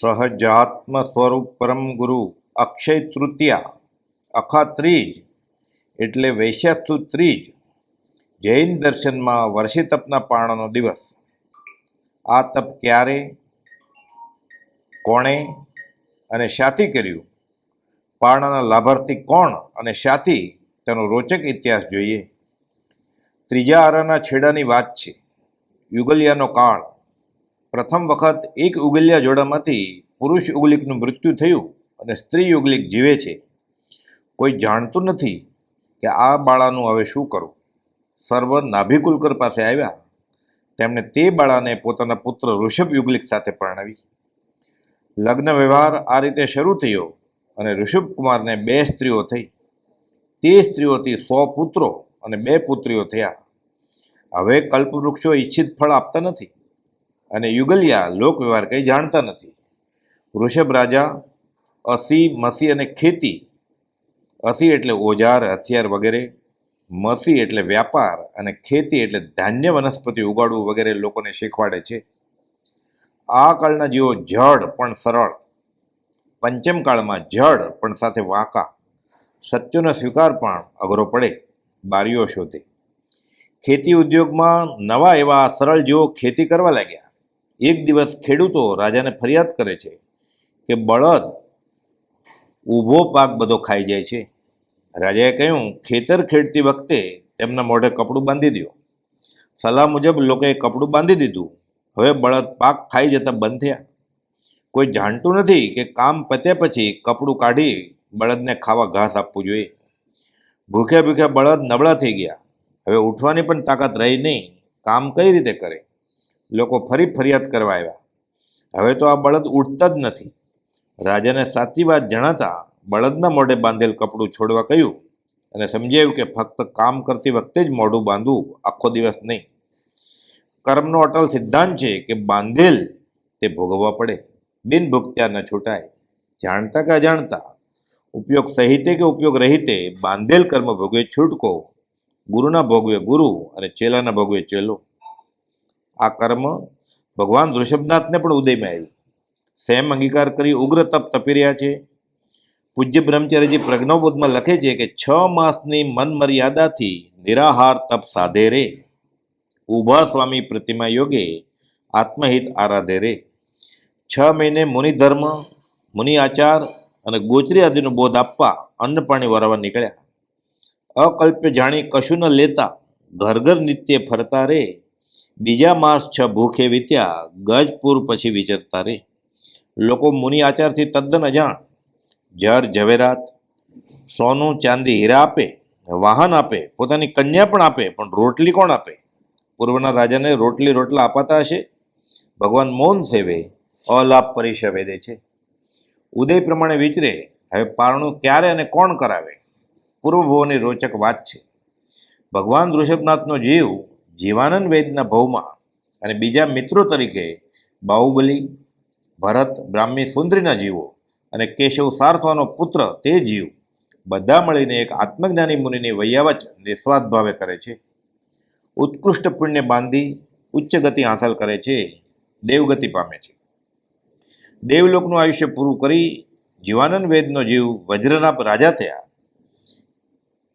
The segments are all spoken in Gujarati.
સહજાત્મ સ્વરૂપ પરમ ગુરુ અક્ષય તૃતીયા અખા ત્રીજ એટલે વૈશાખ ત્રીજ, જૈન દર્શનમાં વર્ષી તપના પાણનો દિવસ. આ તપ ક્યારે, કોણે અને શાથી કર્યું? પાણના લાભાર્થી કોણ અને શાથી તેનો રોચક ઇતિહાસ જોઈએ. ત્રીજા આરાના છેડાની વાત છે. યુગલિયાનો કાળ. પ્રથમ વખત એક ઉગલિયા જોડામાંથી પુરુષ યુગલિકનું મૃત્યુ થયું અને સ્ત્રી યુગલિક જીવે છે. કોઈ જાણતું નથી કે આ બાળાનું હવે શું કરવું સર્વ નાભિકુલકર પાસે આવ્યા. તેમણે તે બાળાને પોતાના પુત્ર ઋષભ યુગલિક સાથે પરણાવી. લગ્ન વ્યવહાર આ રીતે શરૂ થયો અને ઋષભ કુમારને બે સ્ત્રીઓ થઈ. તે સ્ત્રીઓથી સો પુત્રો અને બે પુત્રીઓ થયા. હવે કલ્પવૃક્ષો ઈચ્છિત ફળ આપતા નથી. અને યુગલિયા લોક વ્યવહાર કંઈ જાણતા નથી. વૃષભ રાજા, અસી, મસી અને ખેતી. અસી એટલે ઓજાર, હથિયાર વગેરે. મસી એટલે વ્યાપાર અને ખેતી એટલે ધાન્ય વનસ્પતિ ઉગાડવું વગેરે લોકોને શીખવાડે છે. આ કાળના જીવો જડ પણ સરળ. પંચમ કાળમાં જડ પણ સાથે વાંકા. સત્યોનો સ્વીકાર પણ અઘરો પડે, બારીઓ શોધે. ખેતી ઉદ્યોગમાં નવા એવા સરળ જીવો ખેતી કરવા લાગ્યા. એક દિવસ ખેડૂતો રાજાને ફરિયાદ કરે છે કે બળદ, ઊભો પાક બધો ખાઈ જાય છે. રાજાએ કહ્યું, ખેતર ખેડતી વખતે તેમના મોઢે કપડું બાંધી દો સલાહ મુજબ લોકોએ કપડું બાંધી દીધું. હવે બળદ પાક ખાઈ જતા બંધ થયા. કોઈ જાણતું નથી કે કામ પત્યા પછી કપડું કાઢી બળદને ખાવા ઘાસ આપવું જોઈએ. ભૂખ્યા ભૂખ્યા બળદ નબળા થઈ ગયા. હવે ઉઠવાની પણ તાકાત રહી નહીં. કામ કઈ રીતે કરે? લોકો ફરી ફરિયાદ કરવા આવ્યા. હવે તો આ બળદ ઉઠતા જ નથી. રાજાને સાચી વાત જણાતા બળદના મોઢે બાંધેલ કપડું છોડવા કહ્યું અને સમજાવ્યું કે ફક્ત કામ કરતી વખતે જ મોઢું બાંધવું આખો દિવસ નહીં. કર્મનો અટલ સિદ્ધાંત છે કે બાંધેલ તે ભોગવવા પડે, બિન ભૂખ્યા ન છૂટાય. જાણતા કે અજાણતા ઉપયોગ સહિતે કે ઉપયોગ રહિતે બાંધેલ કર્મ ભોગવે છૂટકો, ગુરુના ભોગવે ગુરુ અને ચેલાના ભોગવે ચેલો. આ કર્મ ભગવાન ઋષભનાથને પણ ઉદયમાં આવ્યું. સેમ અંગીકાર કરી ઉગ્ર તપ તપી રહ્યા છે. પૂજ્ય બ્રહ્મચાર્યજી પ્રજ્ઞાબોધમાં લખે છે કે છ માસની મન મર્યાદાથી નિરાહાર તપ સાધે રે. ઊભા સ્વામી પ્રતિમા યોગે આત્મહિત આરાધે રે. છ મહિને મુનિ ધર્મ, મુનિ આચાર અને ગોચરી આદિનો બોધ આપવા અન્ન પાણી વરાવવા નીકળ્યા. અકલ્પ્ય જાણી કશું ન લેતા ઘર ઘર નિત્ય ફરતા રે. બીજા માસ છ ભૂખે વીત્યા, ગજપુર પછી વિચરતા રે લોકો મુનિ આચારથી તદ્દન અજાણ. જર, ઝવેરાત, સોનું, ચાંદી, હીરા આપે, વાહન આપે, પોતાની કન્યા પણ આપે, પણ રોટલી કોણ આપે? પૂર્વના રાજાને રોટલી રોટલા અપાતા હશે? ભગવાન મૌન સેવે અલાભ પરિષવે દે છે. ઉદય પ્રમાણે વિચરે, હવે પારણું ક્યારે અને કોણ કરાવે? પૂર્વભવની રોચક વાત છે. ભગવાન ઋષભનાથનો જીવ જીવાનંદ વૈદના ભવમાં અને બીજા મિત્રો તરીકે બાહુબલી, ભરત, બ્રાહ્મી સુંદરીના જીવો અને કેશવ સારથવાનો પુત્ર તે જીવ બધા મળીને એક આત્મજ્ઞાની મુનિની વૈયાવચ નિસ્વાર્થ ભાવે કરે છે. ઉત્કૃષ્ટ પુણ્ય બાંધી ઉચ્ચ ગતિ હાંસલ કરે છે. દેવગતિ પામે છે. દેવલોકનું આયુષ્ય પૂરું કરી જીવાનંદ વેદનો જીવ વજ્રનાપ રાજા થયા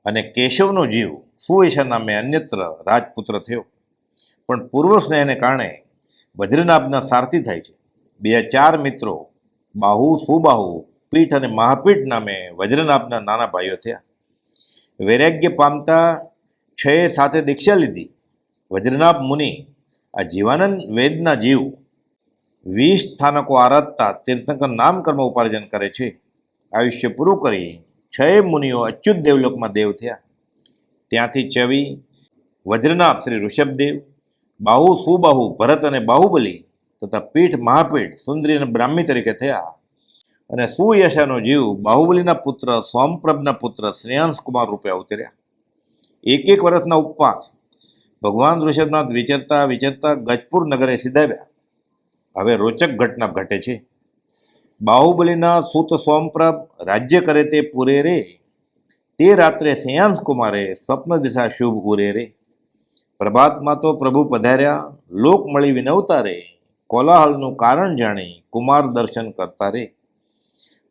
અને કેશવનો જીવ સુવેશા નામે અન્યત્ર રાજપુત્ર થયો. પણ પૂર્વ સ્નેહને કારણે વજ્રનાભના સારથી થાય છે. બે ચાર મિત્રો, બાહુ, સુબાહુ, પીઠ અને મહાપીઠ નામે વજ્રનાભના નાના ભાઈઓ થયા. વૈરાગ્ય પામતા છએ સાથે દીક્ષા લીધી. વજ્રનાભ મુનિ, આ જીવાનંદ વેદના જીવ વીસ સ્થાનકો આરાધતા તીર્થંકર નામ કર્મ ઉપાર્જન કરે છે. આયુષ્ય પૂરું કરી છ મુનિઓ અચ્યુત દેવલોકમાં દેવ થયા. ત્યાંથી ચવી વજ્રનાભ શ્રી ઋષભદેવ, બાહુ સુબાહુ ભરત અને બાહુબલી તથા પીઠ મહાપીઠ સુંદરી અને બ્રાહ્મી તરીકે થયા. અને સુયશાનો જીવ બાહુબલીના પુત્ર સોમપ્રભના પુત્ર શ્રેયાંશ કુમાર રૂપે અવતર્યા. એક એક વર્ષના ઉપવાસ ભગવાન ઋષભનાથ વિચરતા વિચરતા ગજપુર નગરે સિધાવ્યા. હવે રોચક ઘટના ઘટે છે. બાહુબલીના સુત સોમપ્રભ રાજ્ય કરે તે પૂરે રે. તે રાત્રે શ્રેયાંશ કુમારે સ્વપ્ન દિશા શુભ ઉરે રે. પ્રભાતમાં તો પ્રભુ પધાર્યા, લોક મળી વિનવતા રે કોલાહલનું કારણ જાણી કુમાર દર્શન કરતા રે.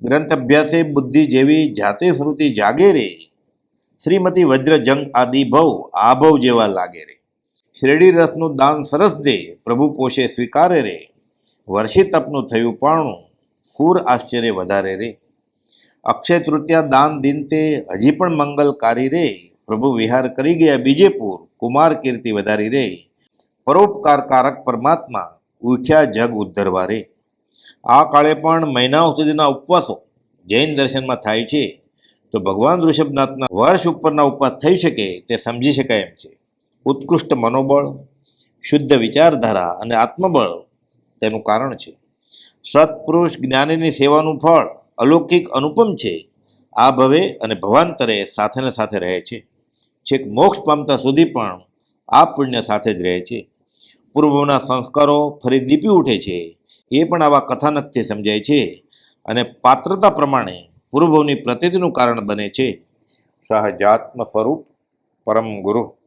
ગ્રંથ અભ્યાસે બુદ્ધિ જેવી જાતે સ્મૃતિ જાગે રે. શ્રીમતી વજ્રજંગ આદિ ભવ, આભવ જેવા લાગે રે. શેરડી રસનું દાન સરસ દે, પ્રભુ પોષે સ્વીકારે રે. વર્ષી તપનું થયું પાણું, સૂર આશ્ચર્ય વધારે રે. અક્ષય તૃતીયા દાન દિન તે હજી પણ મંગલકારી રે. પ્રભુ વિહાર કરી ગયા બીજેપુર, કુમાર કીર્તિ વધારી રે. પરોપકાર કારક પરમાત્મા ઉઠ્યા જગ ઉદ્ધરવા રે. આ કાળે પણ મહિનાઓ સુધીના ઉપવાસો જૈન દર્શનમાં થાય છે. તો ભગવાન ઋષભનાથના વર્ષ ઉપરના ઉપવાસ થઈ શકે તે સમજી શકાય એમ છે. ઉત્કૃષ્ટ મનોબળ, શુદ્ધ વિચારધારા અને આત્મબળ તેનું કારણ છે. સત્પુરુષ જ્ઞાનીની સેવાનું ફળ અલૌકિક અનુપમ છે, આ ભવે અને ભવાંતરે સાથેને સાથે રહે છે. છેક મોક્ષ પામતા સુધી પણ આ પુણ્ય સાથે જ રહે છે. પૂર્વના સંસ્કારો ફરી દીપી ઉઠે છે, એ પણ આવા કથાનકથી સમજાય છે અને પાત્રતા પ્રમાણે પૂર્વભવની પ્રતિતિનું કારણ બને છે. સહજાત્મ સ્વરૂપ પરમ ગુરુ.